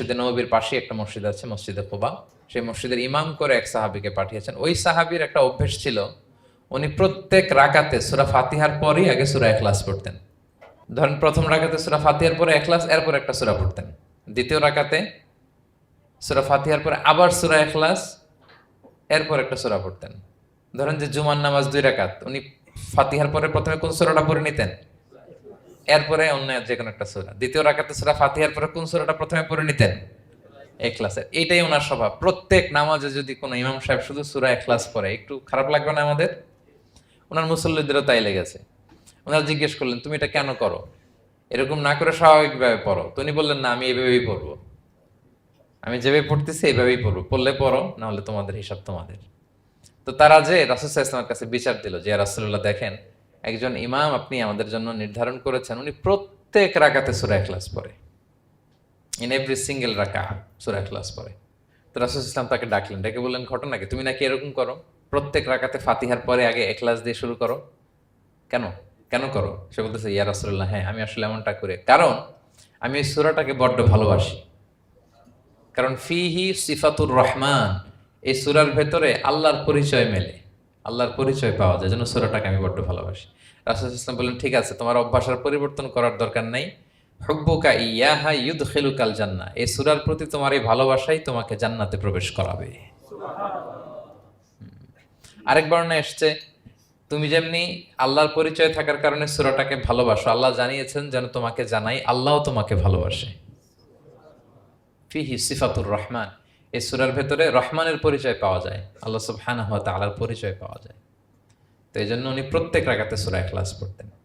মসজিদে নবীর পাশে একটা মসজিদ আছে, মসজিদে কোবা সেই মসজিদের ইমাম করে এক সাহাবিকে পাঠিয়েছেন। ওই সাহাবির একটা অভ্যেস ছিল, উনি প্রত্যেক রাকাতে সুরা ফাতিহার পরেই আগে সুরা এখলাস পড়তেন। ধরেন প্রথম রাকাতে সুরা ফাতিহার পরে এখলাস এরপর একটা সুরা পড়তেন। দ্বিতীয় রাকাতে সুরা ফাতিহার পরে আবার সুরা এখলাস এরপর একটা সুরা পড়তেন। ধরেন যে জুমার নামাজ দুই রাকাত, উনি ফাতিহার পরে প্রথমে কোন সুরাটা পড়ে নিতেন? এরপরে অন্য যে কোনো একটা সুরা। দ্বিতীয় রাকাতে সুরা ফাতিহার পরে কোন সুরাটা প্রথমে পড়ে নিতেন? এখলাসের এইটাই ওনার স্বভাব। প্রত্যেক নামাজে যদি কোনো ইমাম সাহেব শুধু সুরা এখলাস পড়ে, একটু খারাপ লাগবে না আমাদের? ওনার মুসল্লিদেরও তাই লেগেছে। ওনারা জিজ্ঞেস করলেন, তুমি এটা কেন করো? এরকম না করে স্বাভাবিকভাবে পড়ো। তুমি বললেন, না, আমি এইভাবেই পড়ব। আমি যেভাবে পড়তেছি এইভাবেই পড়ব। পড়লে পড়ো না হলে তোমাদের হিসাব তোমাদের। তো তারা যে রাসুসাহ ইসলামের কাছে বিচার দিল যে রাসুল্লাহ দেখেন একজন ইমাম আপনি আমাদের জন্য নির্ধারণ করেছেন, উনি প্রত্যেক রাকাতে সুরা এখলাস পড়ে। ইন এভরি সিঙ্গেল রাকা সুরা এখলাস পড়ে। তো রাসুল ইসলাম তাকে ডাকলেন, ডেকে বললেন, ঘটনা কি? তুমি নাকি এরকম করো? প্রত্যেক রাকাতে ফাতিহার পরে আগে এখলাস দিয়ে শুরু করো? কেন? কেন করো? সে বলতেছে, ইয়া রাসুল্লাহ হ্যাঁ আমি আসলে এমনটা করে। কারণ আমি এই সুরাটাকে বড্ড ভালোবাসি। কারণ ফিহি সিফাতুর রহমান, এই সুরার ভেতরে আল্লাহর পরিচয় মেলে। আল্লাহর পরিচয় পাওয়া যায়, যেন সুরাটাকে আমি বড্ড ভালোবাসি। রাসুল ইসলাম বললেন, ঠিক আছে, তোমার অভ্যাসের পরিবর্তন করার দরকার নাই। হব্বুকা ইয়াহা ইউদ খেলুকাল জান্না এই সুরার প্রতি তোমার এই ভালোবাসাই তোমাকে জান্নাতে প্রবেশ করাবে। আরেক বর্ণে এসছে, তুমি যেমনি আল্লাহর পরিচয় থাকার কারণে সুরাটাকে ভালোবাসো, আল্লাহ জানিয়েছেন যেন তোমাকে জানাই, আল্লাহও তোমাকে ভালোবাসে। ফিহি সিফাতুর রহমান। এই সুরার ভেতরে রহমানের পরিচয় পাওয়া যায়, আল্লাহ সুবহানাহু ওয়া তাআলার পরিচয় পাওয়া যায়। তো এই জন্য উনি প্রত্যেক রাগাতে সুরা এখলাস পড়তেন।